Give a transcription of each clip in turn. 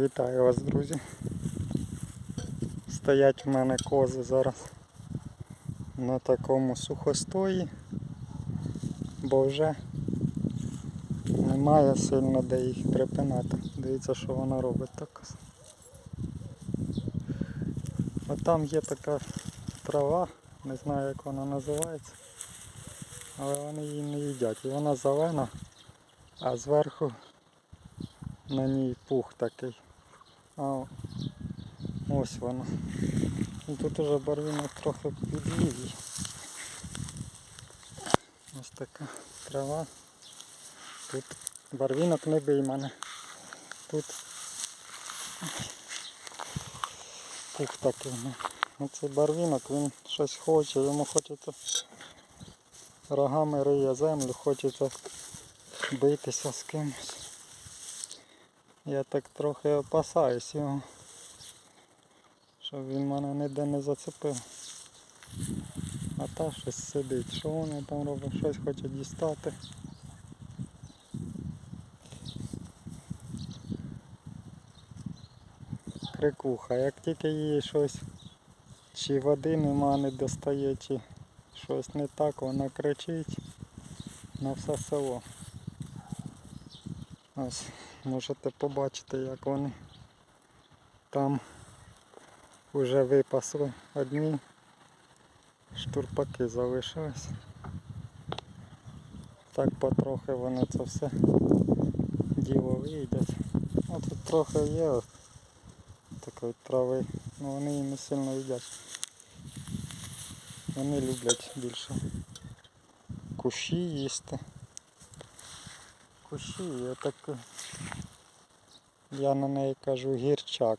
Вітаю вас, друзі. Стоять у мене кози зараз на такому сухостої, бо вже немає сильно де їх припинати. Дивіться, що вона робить так. От там є така трава, не знаю як вона називається, але вони її не їдять. І вона зелена, а зверху на ній пух такий. А ось воно. Тут уже барвінок трохи підвів. Ось така трава. Тут барвінок не бий мене. Тут пух такий. ну. Оцей барвінок, він щось хоче, йому хочеться рогами риє землю, хочеться битися з кимось. Я так трохи опасаюсь його, щоб він мене ніде не зацепив. А та щось сидить. Що вони там робить? Щось хоче дістати. Крикуха. Як тільки їй щось чи води нема, не достає, чи щось не так, вона кричить на все село. Ось можете побачити, як вони там вже випасли одні штурпаки залишились. Так потрохи вони це все діло виїдять. А тут трохи є от такої трави, але вони її не сильно їдять. Вони люблять більше кущі їсти. Кущі і отак. Я на неї кажу гірчак.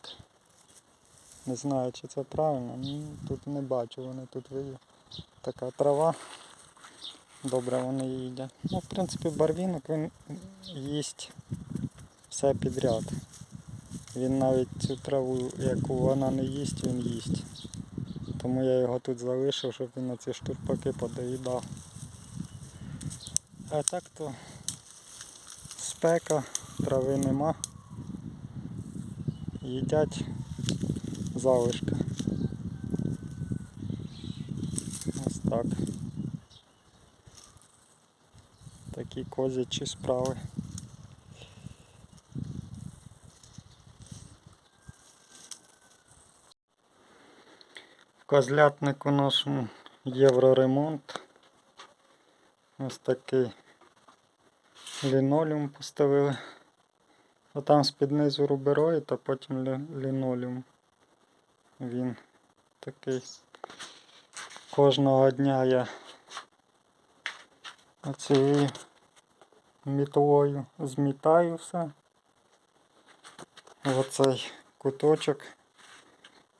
Не знаю чи це правильно, тут не бачу, вони тут виє. Така трава. Добре вони їдять. Ну, в принципі, барвінок він їсть все підряд. Він навіть цю траву, яку вона не їсть, він їсть. Тому я його тут залишив, щоб він на ці штурпаки подоїдав. А так то спека, трави нема. Їдять залишки. Ось так. Такі козячі справи. В козлятнику нашому євроремонт. Ось такий лінолеум поставили. А там з-під низу рубероїд, а потім лі- лінолеум. Він такий. Кожного дня я оцією мітлою змітаю все. Оцей куточок.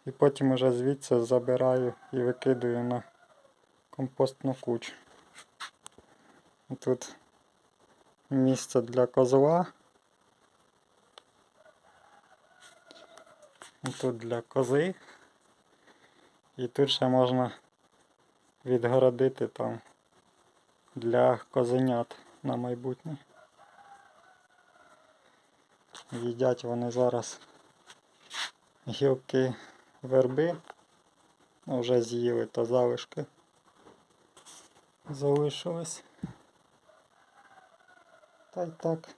І потім уже звідси забираю і викидаю на компостну кучу. Тут місце для козла. Тут для кози. І тут ще можна відгородити там для козенят на майбутнє. Їдять вони зараз гілки верби. Ну, вже з'їли то залишки. Залишилось. Та й так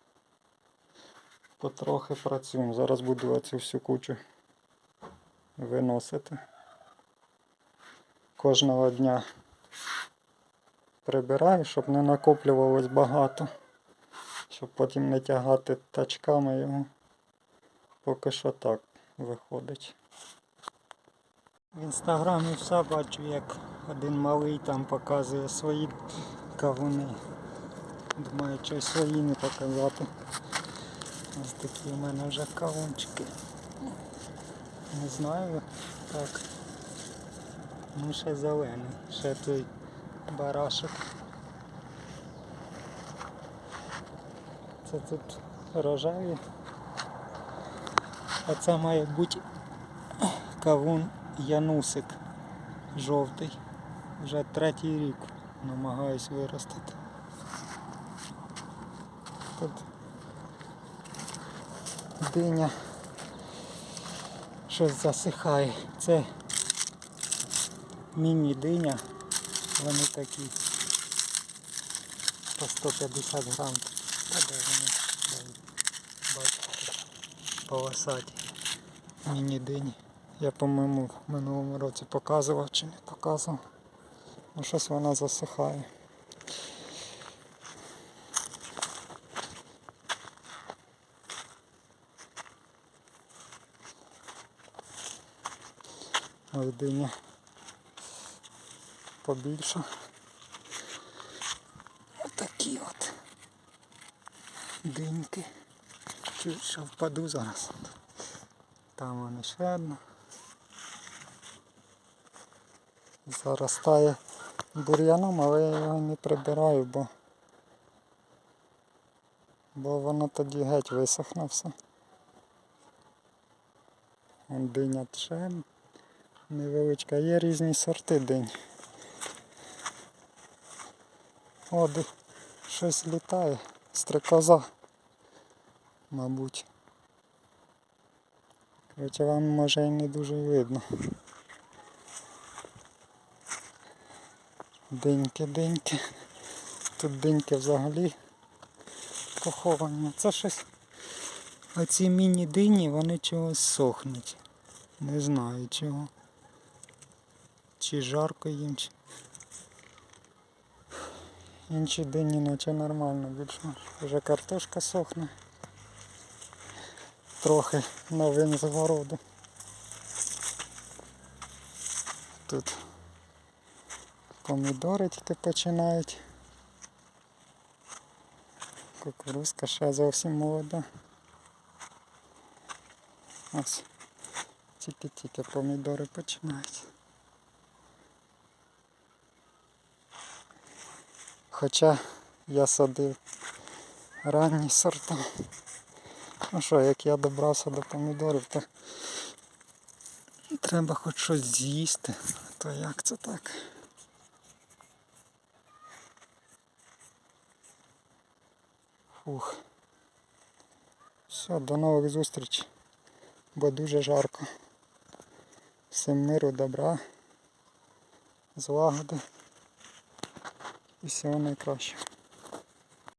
потрохи працюємо. Зараз буду оцю всю кучу виносити. Кожного дня прибираю, щоб не накоплювалось багато. Щоб потім не тягати тачками його. Поки що так виходить. В інстаграмі все бачу, як один малий там показує свої кавуни. Думаю, що й свої не показати. Ось такі у мене вже кавунчики. Не знаю, так. Ну ще зелений, ще той барашок. Це тут рожеві. А це має бути кавун Янусик жовтий. Вже третій рік намагаюсь виростити. Тут диня щось засихає. Це міні-диня. Вони такі по 150 грам. Та де вони? Бачите, полосаті. Міні-дині. Я, по-моєму, в минулому році показував чи не показував. Ну щось вона засихає. Ой, диня побільше. Отакі от диньки. Чуть що впаду зараз. Там вони ще одна. Заростає бур'яном, але я його не прибираю, бо, бо воно тоді геть висохне все. Вон диня ще невеличка. Є різні сорти динь. О, де щось літає. Стрекоза, мабуть. Короче, вам може і не дуже видно. Деньки, деньки. Тут деньки взагалі поховані. Це щось. Оці міні-дині, вони чогось сохнуть. Не знаю чого. Чи жарко їм, чи. Інші дині наче нормально більш-менш. Вже картошка сохне. Трохи новин з. Тут помідори тільки починають. Кукурузка ще зовсім молода. Ось тільки-тільки помідори починають. Хоча я садив ранні сорта. Ну що, як я добрався до помідорів, то треба хоч щось з'їсти. То як це так? Фух. Все, до нових зустрічей. Бо дуже жарко. Всім миру, добра, злагоди і всього найкращого.